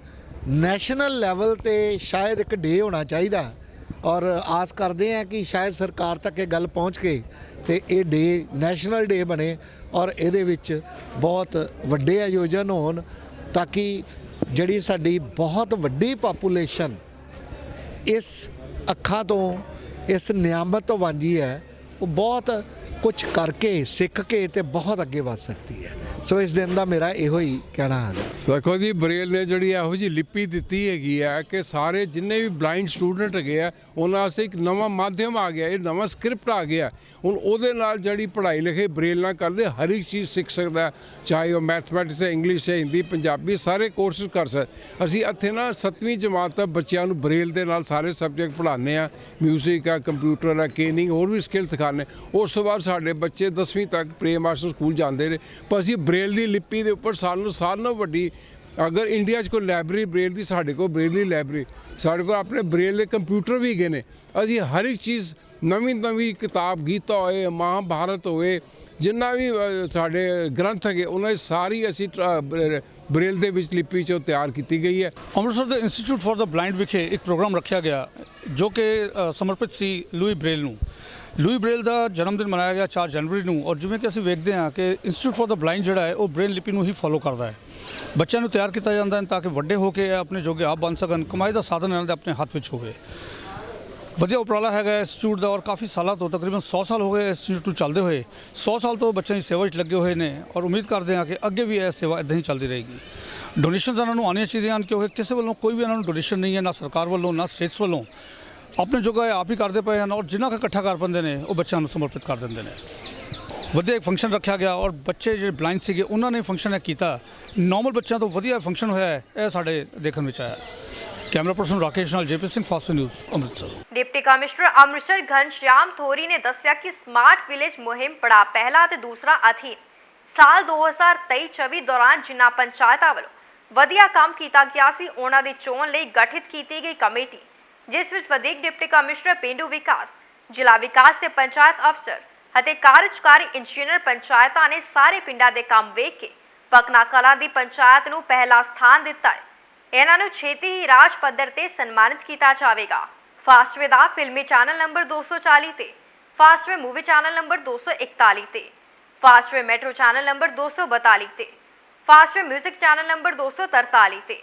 ਨੈਸ਼ਨਲ ਲੈਵਲ ਤੇ ਸ਼ਾਇਦ ਇੱਕ ਡੇ ਹੋਣਾ ਚਾਹੀਦਾ। ਔਰ ਆਸ ਕਰਦੇ ਹਾਂ ਕਿ ਸ਼ਾਇਦ ਸਰਕਾਰ ਤੱਕ ਇਹ ਗੱਲ ਪਹੁੰਚ ਕੇ ਤੇ ਇਹ ਡੇ, ਨੈਸ਼ਨਲ ਡੇ ਬਣੇ ਔਰ ਇਹਦੇ ਵਿੱਚ ਬਹੁਤ ਵੱਡੇ ਆਯੋਜਨ ਹੋਣ ਤਾਂ ਕਿ ਜਿਹੜੀ ਸਾਡੀ ਬਹੁਤ ਵੱਡੀ ਪਾਪੂਲੇਸ਼ਨ ਇਸ ਅੱਖਾਂ ਤੋਂ, ਇਸ ਨਿਆਮਤ ਤੋਂ ਵਾਂਝੀ ਹੈ, ਉਹ ਬਹੁਤ ਕੁਝ ਕਰਕੇ, ਸਿੱਖ ਕੇ ਤੇ ਬਹੁਤ ਅੱਗੇ ਵਧ ਸਕਦੀ ਹੈ। ਸੋ ਇਸ ਦਿਨ ਦਾ ਮੇਰਾ ਇਹੋ ਹੀ ਕਹਿਣਾ ਹੈ। ਦੇਖੋ ਜੀ, ਬਰੇਲ ਨੇ ਜਿਹੜੀ ਇਹੋ ਜੀ ਲਿਪੀ ਦਿੱਤੀ ਹੈਗੀ ਆ ਕਿ ਸਾਰੇ ਜਿੰਨੇ ਵੀ ਬਲਾਈਂਡ ਸਟੂਡੈਂਟ ਹੈਗੇ ਆ, ਉਹਨਾਂ ਵਾਸਤੇ ਇੱਕ ਨਵਾਂ ਮਾਧਿਅਮ ਆ ਗਿਆ, ਇਹ ਨਵਾਂ ਸਕ੍ਰਿਪਟ ਆ ਗਿਆ। ਹੁਣ ਉਹਦੇ ਨਾਲ ਜਿਹੜੀ ਪੜ੍ਹਾਈ ਲਿਖੇ ਬਰੇਲ ਨਾਲ ਕਰਦੇ, ਹਰ ਇੱਕ ਚੀਜ਼ ਸਿੱਖ ਸਕਦਾ, ਚਾਹੇ ਉਹ ਮੈਥਮੈਟਿਕਸ ਹੈ ਇੰਗਲਿਸ਼ ਹੈ ਹਿੰਦੀ ਪੰਜਾਬੀ ਸਾਰੇ ਕੋਰਸਿਸ ਕਰ ਸਕਦਾ। ਅਸੀਂ ਇੱਥੇ ਨਾ 7ਵੀਂ ਜਮਾਤ ਤੱਕ ਬੱਚਿਆਂ ਨੂੰ ਬਰੇਲ ਦੇ ਨਾਲ ਸਾਰੇ ਸਬਜੈਕਟ ਪੜ੍ਹਾਉਂਦੇ ਆ ਮਿਊਜ਼ਿਕ ਆ ਕੰਪਿਊਟਰ ਆ ਕੇਨਿੰਗ ਹੋਰ ਵੀ ਸਕਿੱਲ ਸਿਖਾਉਂਦੇ ਉਸ ਤੋਂ ਬਾਅਦ ਸਾਡੇ ਬੱਚੇ 10ਵੀਂ ਤੱਕ ਪ੍ਰੇ ਮਾਸਟਰ ਸਕੂਲ ਜਾਂਦੇ ਨੇ। ਪਰ ਅਸੀਂ ਬਰੇਲ ਦੀ ਲਿਪੀ ਦੇ ਉੱਪਰ ਸਾਨੂੰ ਸਾਰਿਆਂ ਨਾਲੋਂ ਵੱਡੀ, ਅਗਰ ਇੰਡੀਆ 'ਚ ਕੋਈ ਲਾਇਬ੍ਰੇਰੀ ਬਰੇਲ ਦੀ, ਸਾਡੇ ਕੋਲ ਬਰੇਲ ਦੀ ਲਾਇਬ੍ਰੇਰੀ, ਸਾਡੇ ਕੋਲ ਆਪਣੇ ਬਰੇਲ ਦੇ ਕੰਪਿਊਟਰ ਵੀ ਹੈਗੇ ਨੇ। ਅਸੀਂ ਹਰ ਇੱਕ ਚੀਜ਼ ਨਵੀਂ ਨਵੀਂ ਕਿਤਾਬ, ਗੀਤਾ ਹੋਏ, ਮਹਾਭਾਰਤ ਹੋਏ, ਜਿੰਨਾ ਵੀ ਸਾਡੇ ਗ੍ਰੰਥ ਹੈਗੇ, ਉਹਨਾਂ ਦੀ ਸਾਰੀ ਅਸੀਂ ਟਰਾ- ਬਰੇਲ ਦੇ ਵਿੱਚ ਲਿਪੀ 'ਚ ਤਿਆਰ ਕੀਤੀ ਗਈ ਹੈ। ਅੰਮ੍ਰਿਤਸਰ ਦੇ ਇੰਸਟੀਚਿਊਟ ਫਾਰ ਦਾ ਬਲਾਈਂਡ ਵਿਖੇ ਇੱਕ ਪ੍ਰੋਗਰਾਮ ਰੱਖਿਆ ਗਿਆ, ਜੋ ਕਿ ਸਮਰਪਿਤ ਸੀ ਲੂਈ ਬ੍ਰੇਲ ਨੂੰ। ਲੂਈ ਬ੍ਰੇਲ ਦਾ ਜਨਮ ਦਿਨ ਮਨਾਇਆ ਗਿਆ 4 ਜਨਵਰੀ ਨੂੰ ਔਰ ਜਿਵੇਂ ਕਿ ਅਸੀਂ ਵੇਖਦੇ ਹਾਂ ਕਿ ਇੰਸਟੀਚਿਊਟ ਫਾਰ ਦਾ ਬਲਾਈਂਡ ਜਿਹੜਾ ਹੈ, ਉਹ ਬ੍ਰੇਲ ਲਿਪੀ ਨੂੰ ਹੀ ਫੋਲੋ ਕਰਦਾ ਹੈ। ਬੱਚਿਆਂ ਨੂੰ ਤਿਆਰ ਕੀਤਾ ਜਾਂਦਾ ਹੈ ਤਾਂ ਕਿ ਵੱਡੇ ਹੋ ਕੇ ਇਹ ਆਪਣੇ ਜੋਗੇ ਆਪ ਬਣ ਸਕਣ, ਕਮਾਈ ਦਾ ਸਾਧਨ ਇਹਨਾਂ ਦੇ ਆਪਣੇ ਹੱਥ ਵਿੱਚ ਹੋਵੇ। ਵਧੀਆ ਉਪਰਾਲਾ ਹੈਗਾ ਇੰਸਟੀਚਿਊਟ ਦਾ ਔਰ ਕਾਫੀ ਸਾਲਾਂ ਤੋਂ ਤਕਰੀਬਨ 100 ਸਾਲ ਹੋ ਗਏ ਇੰਸਟੀਚਿਊਟ ਨੂੰ ਚੱਲਦੇ ਹੋਏ। 100 ਸਾਲ ਤੋਂ ਬੱਚਿਆਂ ਦੀ ਸੇਵਾ ਵਿੱਚ ਲੱਗੇ ਹੋਏ ਨੇ ਔਰ ਉਮੀਦ ਕਰਦੇ ਹਾਂ ਕਿ ਅੱਗੇ ਵੀ ਇਹ ਸੇਵਾ ਇਦਾਂ ਹੀ ਚੱਲਦੀ ਰਹੇਗੀ। ਡੋਨੇਸ਼ਨਸ ਇਹਨਾਂ ਨੂੰ ਆਉਣੀਆਂ ਚਾਹੀਦੀਆਂ ਹਨ ਕਿਉਂਕਿ ਕਿਸੇ ਵੱਲੋਂ ਕੋਈ ਵੀ ਇਹਨਾਂ ਨੂੰ ਡੋਨੇਸ਼ਨ ਨਹੀਂ ਹੈ, ਨਾ ਸਰਕਾਰ ਵੱਲੋਂ, ਨਾ ਸਟੇਟਸ ਵੱਲੋਂ। ਆਪਣੇ ਜੋਗਾ ਇਹ ਆਪ ਹੀ ਕਰਦੇ ਪਏ ਹਨ ਔਰ ਜਿੰਨਾ ਕੁ ਇਕੱਠਾ ਕਰ ਪਾਉਂਦੇ ਨੇ, ਉਹ ਬੱਚਿਆਂ ਨੂੰ ਸਮਰਪਿਤ ਕਰ ਦਿੰਦੇ ਨੇ। ਵਧੀਆ ਇੱਕ ਫੰਕਸ਼ਨ ਰੱਖਿਆ ਗਿਆ ਔਰ ਬੱਚੇ ਜਿਹੜੇ ਬਲਾਈਂਡ ਸੀਗੇ, ਉਹਨਾਂ ਨੇ ਫੰਕਸ਼ਨ ਇਹ ਕੀਤਾ। ਨਾਰਮਲ ਬੱਚਿਆਂ ਤੋਂ ਵਧੀਆ ਫੰਕਸ਼ਨ ਹੋਇਆ ਹੈ, ਇਹ ਸਾਡੇ ਦੇਖਣ ਵਿੱਚ ਆਇਆ। ਕੈਮਰਾ ਪਰਸਨ ਰਾਕੇਸ਼ ਨਾਲ JP Singh, fast news, Amritsar. Deputy commissioner Amritsar Ghanshyam Thori ਨੇ ਦੱਸਿਆ ਕਿ ਸਮਾਰਟ ਵਿਲੇਜ ਮੁਹਿੰਮ ਪੜਾ ਪਹਿਲਾ ਤੇ ਦੂਸਰਾ ਅਧੀਨ। ਸਾਲ 2023-24 ਦੌਰਾਨ ਜਿਨ੍ਹਾਂ ਪੰਚਾਇਤਾਂ ਵੱਲੋਂ ਵਧੀਆ ਕੰਮ ਕੀਤਾ ਗਿਆ ਸੀ, ਉਹਨਾਂ ਦੀ ਚੋਣ ਲਈ ਗਠਿਤ ਕੀਤੀ ਗਈ ਕਮੇਟੀ। ਜਿਸ ਵਿੱਚ ਵਧੀਕ ਡਿਪਟੀ ਕਮਿਸ਼ਨਰ ਪਿੰਡੂ ਵਿਕਾਸ, ਜ਼ਿਲ੍ਹਾ ਵਿਕਾਸ ਤੇ ਪੰਚਾਇਤ ਅਫਸਰ ਅਤੇ ਕਾਰਜਕਾਰੀ ਇੰਜੀਨੀਅਰ ਪੰਚਾਇਤਾਂ ਨੇ ਸਾਰੇ ਪਿੰਡਾਂ ਦੇ ਕੰਮ ਵੇਖ ਕੇ ਪਕਨਾ ਕਲਾ ਦੀ ਪੰਚਾਇਤ ਨੂੰ ਪਹਿਲਾ ਸਥਾਨ ਦਿੱਤਾ ਹੈ। ਇਹਨਾਂ ਨੂੰ ਛੇਤੀ ਹੀ ਰਾਜ ਪੱਧਰ ਤੇ ਸਨਮਾਨਿਤ ਕੀਤਾ ਜਾਵੇਗਾ। ਫਾਸਟਵੇ ਦਾ ਫਿਲਮੀ ਚੈਨਲ ਨੰਬਰ 240 ਤੇ, ਫਾਸਟਵੇ ਮੂਵੀ ਚੈਨਲ ਨੰਬਰ 241 ਤੇ, ਫਾਸਟਵੇ ਮੈਟਰੋ ਚੈਨਲ ਨੰਬਰ 242 ਤੇ, ਫਾਸਟਵੇ 뮤직 ਚੈਨਲ ਨੰਬਰ 243 ਤੇ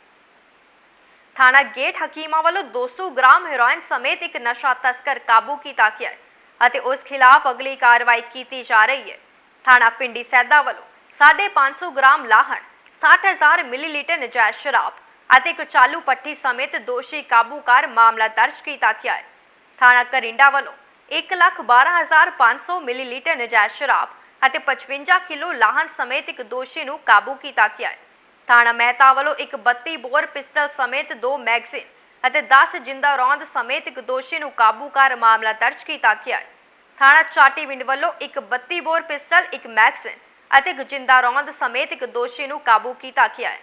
ਥਾਣਾ ਗੇਟ ਹਕੀਮਾ ਵੱਲੋਂ 200 ਗ੍ਰਾਮ ਹੈਰੋਇਨ ਸਮੇਤ ਇੱਕ ਨਸ਼ਾ ਤਸਕਰ ਕਾਬੂ ਕੀਤਾ ਗਿਆ ਹੈ ਅਤੇ ਉਸ ਖਿਲਾਫ ਅਗਲੀ ਕਾਰਵਾਈ ਕੀਤੀ ਜਾ ਰਹੀ ਹੈ। ਥਾਣਾ ਪਿੰਡੀ ਸੈਦਾ ਵੱਲੋਂ 550 ਗ੍ਰਾਮ ਲਾਹਣ 60000 ਮਿਲੀਲੀਟਰ ਨਜਾਇਜ਼ ਸ਼ਰਾਬ ਅਤੇ ਇੱਕ ਚਾਲੂ ਪੱਠੀ ਸਮੇਤ ਦੋਸ਼ੀ ਕਾਬੂ ਕਰ ਮਾਮਲਾ ਦਰਜ ਕੀਤਾ ਗਿਆ ਹੈ। ਥਾਣਾ ਕਰਿੰਡਾ ਵੱਲੋਂ 112500 ਮਿਲੀਲੀਟਰ ਨਜਾਇਜ਼ ਸ਼ਰਾਬ ਅਤੇ 55 ਕਿਲੋ ਲਾਹਣ ਸਮੇਤ ਇੱਕ ਦੋਸ਼ੀ ਨੂੰ ਕਾਬੂ ਕੀਤਾ ਗਿਆ ਹੈ। ਥਾਣਾ ਮਹਿਤਾ ਵੱਲੋਂ ਇੱਕ 32 ਬੋਰ ਪਿਸਟਲ ਸਮੇਤ ਦੋ ਮੈਗਜ਼ੀਨ ਅਤੇ 10 ਜਿੰਦਾ ਰੌਂਦ ਸਮੇਤ ਇੱਕ ਦੋਸ਼ੀ ਨੂੰ ਕਾਬੂ ਕਰ ਮਾਮਲਾ ਦਰਜ ਕੀਤਾ ਗਿਆ ਹੈ। ਥਾਣਾ ਚਾਟੀ ਵੱਲੋਂ ਇੱਕ 32 ਬੋਰ ਪਿਸਟਲ, ਇੱਕ ਮੈਗਜ਼ੀਨ ਅਤੇ ਇੱਕ ਜਿੰਦਾ ਰੌਂਦ ਸਮੇਤ ਇੱਕ ਦੋਸ਼ੀ ਨੂੰ ਕਾਬੂ ਕੀਤਾ ਗਿਆ ਹੈ।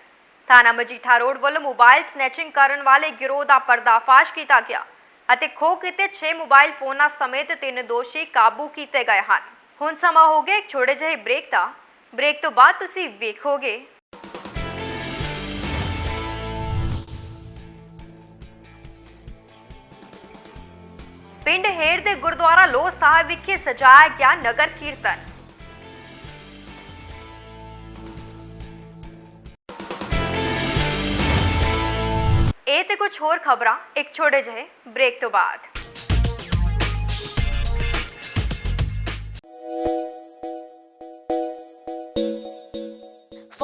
ਥਾਣਾ ਮਜੀਠਾ ਰੋਡ ਵੱਲੋਂ ਮੋਬਾਈਲ ਸਨੈਚਿੰਗ ਕਰਨ ਵਾਲੇ ਗਿਰੋਹ ਦਾ ਪਰਦਾਫਾਸ਼ ਕੀਤਾ ਗਿਆ ਅਤੇ ਖੋ ਕੀਤੇ 6 ਮੋਬਾਈਲ ਫੋਨਾਂ ਸਮੇਤ ਤਿੰਨ ਦੋਸ਼ੀ ਕਾਬੂ ਕੀਤੇ ਗਏ ਹਨ। ਹੁਣ ਸਮਾਂ ਹੋ ਗਿਆ ਇੱਕ ਛੋਟੇ ਜਿਹੇ ਬ੍ਰੇਕ ਦਾ। ਬ੍ਰੇਕ ਤੋਂ ਬਾਅਦ ਤੁਸੀਂ ਵੇਖੋਗੇ ਪਿੰਡ ਹੇੜ ਦੇ ਗੁਰਦੁਆਰਾ ਲੋਹ ਸਾਹਿਬ ਵਿਖੇ ਸਜਾਇਆ ਗਿਆ ਨਗਰ ਕੀਰਤਨ। ਇਹ ਤੇ ਕੁਝ ਹੋਰ ਖਬਰਾਂ, ਇੱਕ ਛੋਟੇ ਜਿਹੇ ਬ੍ਰੇਕ ਤੋਂ ਬਾਅਦ।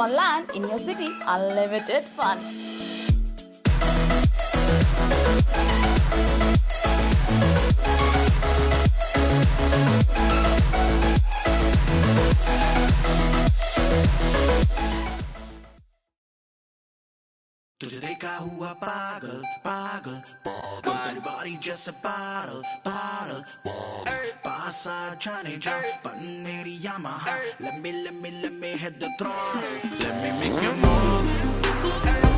Funland in your city, unlimited fun. तुझे देखा हुआ पागल पागल तेरी बॉडी जैसे पागल पागल outside trying to jump Button 80 Yamaha Let me, let me, let me hit the throttle. Let me make you move.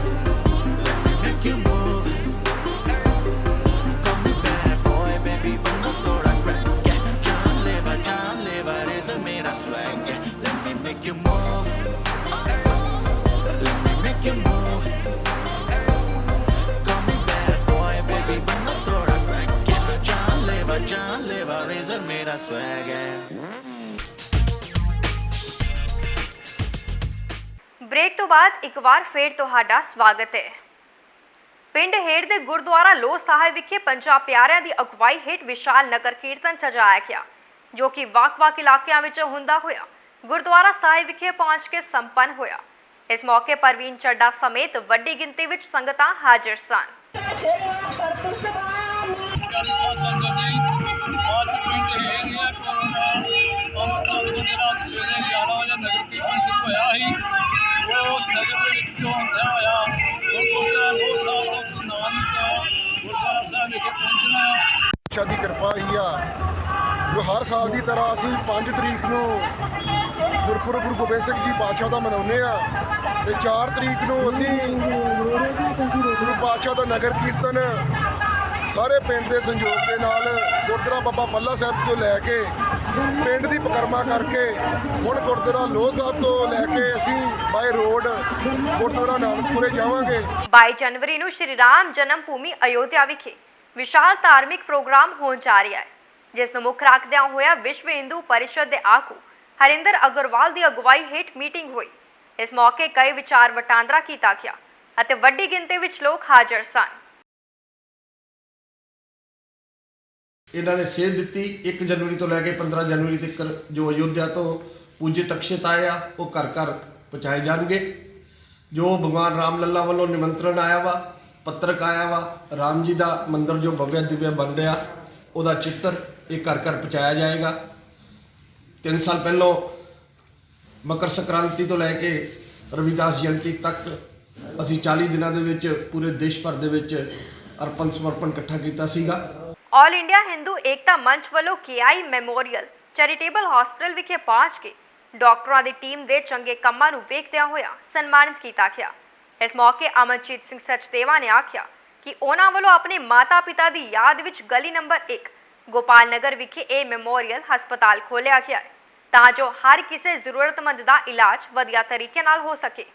ਬਾਅਦ ਇੱਕ ਵਾਰ ਫੇਰ ਤੁਹਾਡਾ ਸਵਾਗਤ ਹੈ। ਪਿੰਡ ਹੇੜ ਦੇ ਗੁਰਦੁਆਰਾ ਲੋਹ ਸਾਹਿਬ ਵਿਖੇ ਪੰਜਾਂ ਪਿਆਰਿਆਂ ਦੀ ਅਗਵਾਈ ਹੇਠ ਵਿਸ਼ਾਲ ਨਗਰ ਕੀਰਤਨ ਸਜਾਇਆ ਗਿਆ, ਜੋ ਕਿ ਵੱਖ-ਵੱਖ ਇਲਾਕਿਆਂ ਵਿੱਚ ਹੁੰਦਾ ਹੋਇਆ, ਗੁਰਦੁਆਰਾ ਸਾਹਿਬ ਵਿਖੇ ਪਹੁੰਚ ਕੇ ਸੰਪੰਨ ਹੋਇਆ। ਇਸ ਮੌਕੇ ਪਰਵੀਨ ਚੱਡਾ ਸਮੇਤ ਵੱਡੀ ਗਿਣਤੀ ਵਿੱਚ ਸੰਗਤਾਂ ਹਾਜ਼ਰ ਸਨ। ਪਿਆਰੀ ਪਿੰਡ ਏਰੀਆ ਪਾਤਸ਼ਾਹ ਦੀ ਕਿਰਪਾ ਹੀ ਆ। ਜੋ ਹਰ ਸਾਲ ਦੀ ਤਰ੍ਹਾਂ ਅਸੀਂ 5 ਤਰੀਕ ਨੂੰ ਗੁਰਪੁਰਬ ਗੁਰੂ ਗੋਬਿੰਦ ਸਿੰਘ ਜੀ ਪਾਤਸ਼ਾਹ ਦਾ ਮਨਾਉਂਦੇ ਆ ਤੇ 4 ਤਰੀਕ ਨੂੰ ਅਸੀਂ ਗੁਰੂ ਪਾਤਸ਼ਾਹ ਦਾ ਨਗਰ ਕੀਰਤਨ ਸਾਰੇ ਪਿੰਡ ਦੇ ਸੰਯੋਗ ਦੇ ਨਾਲ ਗੁਰਦੁਆਰਾ ਬਾਬਾ ਬੱਲਾ ਸਾਹਿਬ ਤੋਂ ਲੈ ਕੇ ਪਿੰਡ ਦੀ ਪਕਰਮਾ ਕਰਕੇ ਹੁਣ ਗੁਰਦੁਆਰਾ ਲੋਹ ਸਾਹਿਬ ਤੋਂ ਲੈ ਕੇ ਅਸੀਂ ਬਾਈ ਰੋਡ ਗੁਰਦੁਆਰਾ ਨਾਨਕਪੁਰੇ ਜਾਵਾਂਗੇ। 22 ਜਨਵਰੀ ਨੂੰ ਸ਼੍ਰੀ ਰਾਮ ਜਨਮ ਭੂਮੀ ਅਯੋਧਿਆ ਵਿਖੇ ਵਿਸ਼ਾਲ ਧਾਰਮਿਕ ਪ੍ਰੋਗਰਾਮ ਹੋਣ ਜਾ ਰਿਹਾ ਹੈ, ਜਿਸ ਨੂੰ ਮੁੱਖ ਰੱਖਦਿਆਂ ਹੋਇਆ ਵਿਸ਼ਵ ਹਿੰਦੂ ਪਰਿਸ਼ਦ ਦੇ ਆਗੂ ਹਰਿੰਦਰ ਅਗਰਵਾਲ ਦੀ ਅਗਵਾਈ ਹੇਠ ਮੀਟਿੰਗ ਹੋਈ। ਇਸ ਮੌਕੇ ਕਈ ਵਿਚਾਰ ਵਟਾਂਦਰਾ ਕੀਤਾ ਗਿਆ ਅਤੇ ਵੱਡੀ ਗਿਣਤੀ ਵਿੱਚ ਲੋਕ ਹਾਜ਼ਰ ਸਨ। ਇਹਨਾਂ ਨੇ ਸੇਧ ਦਿੱਤੀ 1 ਜਨਵਰੀ ਤੋਂ ਲੈ ਕੇ 15 ਜਨਵਰੀ ਤੱਕ ਜੋ ਅਯੋਧਿਆ ਤੋਂ ਪੂਜਿਤ ਅਕਸ਼ਤ ਆਏ ਆ ਉਹ ਘਰ ਘਰ ਪਹੁੰਚਾਏ ਜਾਣਗੇ। ਜੋ ਭਗਵਾਨ ਰਾਮ ਲੱਲਾ ਵੱਲੋਂ ਨਿਮੰਤਰਣ ਆਇਆ ਵਾ ਪੱਤਰਕ ਆਇਆ ਵਾ, ਰਾਮ ਜੀ ਦਾ ਮੰਦਿਰ ਜੋ ਭਵਯ ਦਿਵਯ ਬਣ ਰਿਹਾ, ਉਹਦਾ ਚਿੱਤਰ ਇਹ ਘਰ ਘਰ ਪਹੁੰਚਾਇਆ ਜਾਏਗਾ। 3 ਸਾਲ ਪਹਿਲਾਂ ਮਕਰ ਸੰਕ੍ਰਾਂਤੀ ਤੋਂ ਲੈ ਕੇ ਰਵਿਦਾਸ ਜਯੰਤੀ ਤੱਕ ਅਸੀਂ 40 ਦਿਨਾਂ ਦੇ ਵਿੱਚ ਪੂਰੇ ਦੇਸ਼ ਭਰ ਦੇ ਵਿੱਚ ਅਰਪਣ ਸਮਰਪਣ ਇਕੱਠਾ ਕੀਤਾ ਸੀਗਾ। ਆਲ ਇੰਡੀਆ ਹਿੰਦੂ ਏਕਤਾ ਮੰਚ ਵੱਲੋਂ ਕੇਆਈ ਮੈਮੋਰੀਅਲ ਚੈਰੀਟੇਬਲ ਹਸਪੀਟਲ ਵਿਖੇ ਪਹੁੰਚ ਕੇ ਡਾਕਟਰਾਂ ਦੀ ਟੀਮ ਦੇ ਚੰਗੇ ਕੰਮਾਂ ਨੂੰ ਵੇਖਦਿਆਂ ਹੋਇਆ ਸਨਮਾਨਿਤ ਕੀਤਾ ਗਿਆ। ਇਸ ਮੌਕੇ ਅਮਨਜੀਤ ਸਿੰਘ ਸਚਦੇਵਾ ਨੇ ਆਖਿਆ ਕਿ ਉਹਨਾਂ ਵੱਲੋਂ ਆਪਣੇ ਮਾਤਾ-ਪਿਤਾ ਦੀ ਯਾਦ ਵਿੱਚ ਗਲੀ ਨੰਬਰ 1 ਗੋਪਾਲ ਨਗਰ ਵਿਖੇ ਇਹ ਮੈਮੋਰੀਅਲ ਹਸਪਤਾਲ ਖੋਲ੍ਹਿਆ ਗਿਆ ਹੈ, ਤਾਂ ਜੋ ਹਰ ਕਿਸੇ ਜ਼ਰੂਰਤਮੰਦ ਦਾ ਇਲਾਜ ਵਧੀਆ ਤਰੀਕੇ ਨਾਲ ਹੋ ਸਕੇ।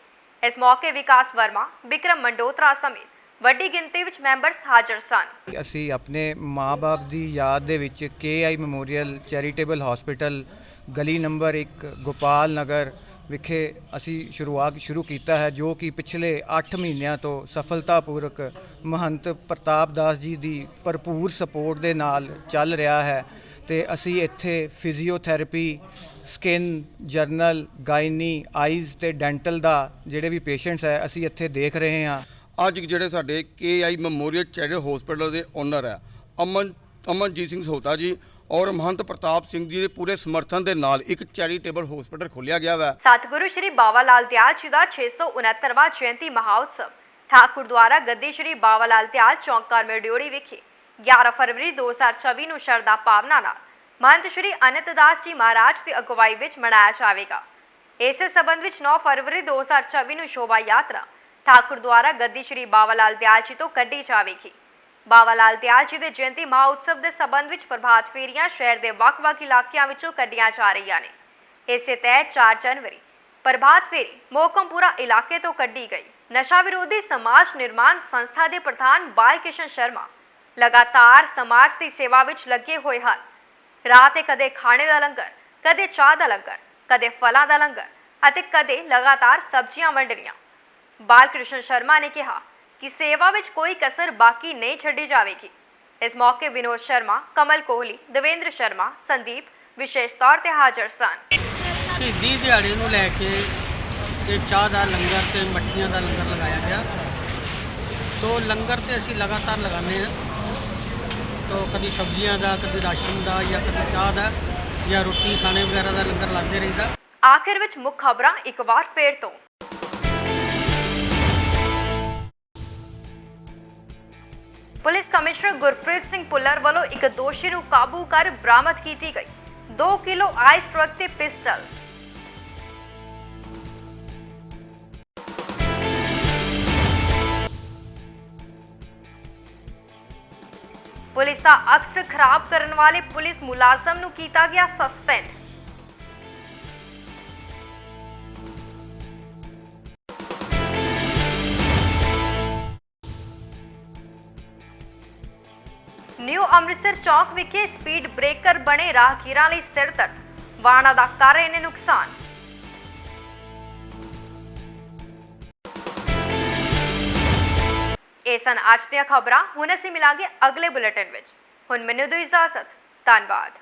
ਇਸ ਮੌਕੇ ਵਿਕਾਸ ਵਰਮਾ ਵਿਕਰਮ ਮੰਡੋਤਰਾ ਸਮੇਤ ਵੱਡੀ ਗਿਣਤੀ ਵਿੱਚ ਮੈਂਬਰਸ ਹਾਜ਼ਰ ਸਨ। ਅਸੀਂ ਆਪਣੇ ਮਾਪੇ ਦੀ ਯਾਦ ਦੇ ਵਿੱਚ ਕੇਆਈ ਮੈਮੋਰੀਅਲ ਚੈਰੀਟੇਬਲ ਹਸਪੀਟਲ ਗਲੀ ਨੰਬਰ 1 ਗੋਪਾਲ ਨਗਰ ਵਿਖੇ ਅਸੀਂ ਸ਼ੁਰੂਆਤ ਸ਼ੁਰੂ ਕੀਤਾ ਹੈ, ਜੋ ਕਿ ਪਿਛਲੇ 8 ਮਹੀਨਿਆਂ ਤੋਂ ਸਫਲਤਾਪੂਰਕ ਮਹੰਤ ਪ੍ਰਤਾਪ ਦਾਸ ਜੀ ਦੀ ਭਰਪੂਰ ਸਪੋਰਟ ਦੇ ਨਾਲ ਚੱਲ ਰਿਹਾ ਹੈ ਤੇ ਅਸੀਂ ਇੱਥੇ physiotherapy skin general gynae eyes ਤੇ ਡੈਂਟਲ ਦਾ ਜਿਹੜੇ ਵੀ ਪੇਸ਼ੈਂਟਸ ਹੈ, ਅਸੀਂ ਇੱਥੇ ਦੇਖ ਰਹੇ ਹਾਂ। ਅੱਜ ਜਿਹੜੇ ਸਾਡੇ ਕੇਆਈ ਮੈਮੋਰੀਅਲ ਚੈਰੀਟੇਬਲ ਹਸਪੀਟਲ ਦੇ ਓਨਰ ਹੈ, ਅਮਨ ਅਮਨਜੀਤ ਸਿੰਘ ਸੋਤਾ ਜੀ ਔਰ ਮਹੰਤ ਪ੍ਰਤਾਪ ਸਿੰਘ ਜੀ ਦੇ ਪੂਰੇ ਸਮਰਥਨ ਦੇ ਨਾਲ ਇੱਕ ਚੈਰੀਟੇਬਲ ਹਸਪੀਟਲ ਖੋਲ੍ਹਿਆ ਗਿਆ ਵਾ। ਸਤਿਗੁਰੂ ਸ਼੍ਰੀ ਬਾਵਾ ਲਾਲ ਦਿਆਲ ਜੀ ਦਾ 669ਵਾਂ ਜਯੰਤੀ ਮਹਾਉਤਸਵ। ਠਾਕੁਰ ਦੁਆਰਾ ਗੱਦੀ ਸ਼੍ਰੀ ਬਾਵਾ ਲਾਲ ਦਿਆਲ ਚੌਂਕ ਕਰਮੇ ਵਿਖੇ 11 ਫਰਵਰੀ 2024 ਨੂੰ ਸ਼ਰਧਾ ਭਾਵਨਾ ਨਾਲ ਮਹੰਤ ਸ਼੍ਰੀ ਅਨੰਤ ਦਾਸ ਜੀ ਮਹਾਰਾਜ ਦੀ ਅਗਵਾਈ ਵਿੱਚ ਮਨਾਇਆ ਜਾਵੇਗਾ। ਇਸੇ ਸਬੰਧ ਵਿੱਚ 9 ਫਰਵਰੀ 2024 ਨੂੰ ਸ਼ੋਭਾ ਯਾਤਰਾ ਠਾਕੁਰ ਦੁਆਰਾ ਗੱਦੀ ਸ਼੍ਰੀ ਬਾਵਾ ਲਾਲ ਦਿਆਲ ਜੀ ਤੋਂ ਕੱਢੀ ਜਾਵੇਗੀ। ਬਾਵਾ ਲਾਲ ਦਿਆਲ ਜੀ ਦੇ ਜਯੰਤੀ ਮਹਾਉਤਸਵ ਦੇ ਸਬੰਧ ਵਿੱਚ ਪ੍ਰਭਾਤ ਫੇਰੀਆਂ ਸ਼ਹਿਰ ਦੇ ਵੱਖ-ਵੱਖ ਇਲਾਕਿਆਂ ਵਿੱਚੋਂ ਕੱਢੀਆਂ ਜਾ ਰਹੀਆਂ ਨੇ। ਇਸੇ ਤਹਿਤ 4 ਜਨਵਰੀ ਪ੍ਰਭਾਤ ਫੇਰੀ ਮੋਕਮਪੁਰਾ ਇਲਾਕੇ ਤੋਂ ਕੱਢੀ ਗਈ। ਨਸ਼ਾ ਵਿਰੋਧੀ ਸਮਾਜ ਨਿਰਮਾਣ ਸੰਸਥਾ ਦੇ ਪ੍ਰਧਾਨ ਬਾਲ ਕਿਸ਼ਨ ਸ਼ਰਮਾ ਲਗਾਤਾਰ ਸਮਾਜ ਦੀ ਸੇਵਾ ਵਿੱਚ ਲੱਗੇ ਹੋਏ ਹਨ। ਰਾਤ ਤੇ ਕਦੇ ਖਾਣੇ ਦਾ ਲੰਗਰ, ਕਦੇ ਚਾਹ ਦਾ ਲੰਗਰ, ਕਦੇ ਫਲਾਂ ਦਾ ਲੰਗਰ ਅਤੇ ਕਦੇ ਲਗਾਤਾਰ ਸਬਜ਼ੀਆਂ ਵੰਡਣੀਆਂ। ਬਾਲ ਕ੍ਰਿਸ਼ਨ ਸ਼ਰਮਾ ਨੇ ਕਿਹਾ ਕਿ ਸੇਵਾ ਵਿੱਚ ਕੋਈ ਕਸਰ ਬਾਕੀ ਨਹੀਂ ਛੱਡੀ ਜਾਵੇਗੀ। ਇਸ ਮੌਕੇ ਵਿਨੋਦ ਸ਼ਰਮਾ ਕਮਲ ਕੋਹਲੀ ਦਵਿੰਦਰ ਸ਼ਰਮਾ ਸੰਦੀਪ ਵਿਸ਼ੇਸ਼ ਤੌਰ ਤੇ ਹਾਜ਼ਰ ਸਨ। ਸ਼ਹੀਦੀ ਦਿਹਾੜੇ ਨੂੰ ਲੈ ਕੇ ਇਹ ਚਾਹ ਦਾ ਲੰਗਰ ਤੇ ਮੱਠੀਆਂ ਦਾ ਲੰਗਰ ਲਗਾਇਆ ਗਿਆ। ਸੋ ਲੰਗਰ ਤੇ ਅਸੀਂ ਲਗਾਤਾਰ ਲਗਾਉਂਦੇ ਹਾਂ। ਤੋ ਕਦੀ ਸਬਜ਼ੀਆਂ ਦਾ ਕਦੀ ਰਾਸ਼ਨ ਦਾ ਜਾਂ ਕਦੀ ਚਾਹ ਦਾ ਜਾਂ ਰੋਟੀ ਖਾਣੇ ਵਗੈਰਾ ਦਾ ਲੰਗਰ ਲਾਉਂਦੇ ਰਹੀਦਾ। ਆਖਿਰ ਵਿੱਚ ਮੁੱਖ ਖਬਰਾਂ ਇੱਕ ਵਾਰ ਫੇਰ ਤੋਂ। ਪੁਲਿਸ ਕਮਿਸ਼ਨਰ ਗੁਰਪ੍ਰੀਤ ਸਿੰਘ ਪੁੱਲਰ ਵੱਲੋਂ ਇੱਕ ਦੋਸ਼ੀ ਨੂੰ ਕਾਬੂ ਕਰ ਬਰਾਮਦ ਕੀਤੀ ਗਈ। 2 ਕਿਲੋ ਆਈਸ ਟਰੱਕ ਤੇ ਪਿਸਟਲ। ਪੁਲਿਸ ਦਾ ਅਕਸ ਖਰਾਬ ਕਰਨ ਵਾਲੇ ਪੁਲਿਸ ਮੁਲਾਜ਼ਮ ਨੂੰ ਕੀਤਾ ਗਿਆ ਸਸਪੈਂਡ। ਅੰਮ੍ਰਿਤਸਰ ਚੌਕ ਵਿਖੇ ਸਪੀਡ ਬ੍ਰੇਕਰ ਬਣੇ ਰਾਹਗੀਰਾਂ ਲਈ ਸਿਰ ਦਰਦ। ਵਾਹਨਾਂ ਦਾ ਕਰ ਰਹੇ ਨੇ ਨੁਕਸਾਨ। ਇਹ ਸਨ ਅੱਜ ਦੀਆਂ ਖਬਰਾਂ। ਹੁਣ ਅਸੀਂ ਮਿਲਾਂਗੇ ਅਗਲੇ ਬੁਲੇਟਿਨ ਵਿੱਚ। ਹੁਣ ਮੈਨੂੰ ਦਿਓ ਇਜਾਜ਼ਤ। ਧੰਨਵਾਦ।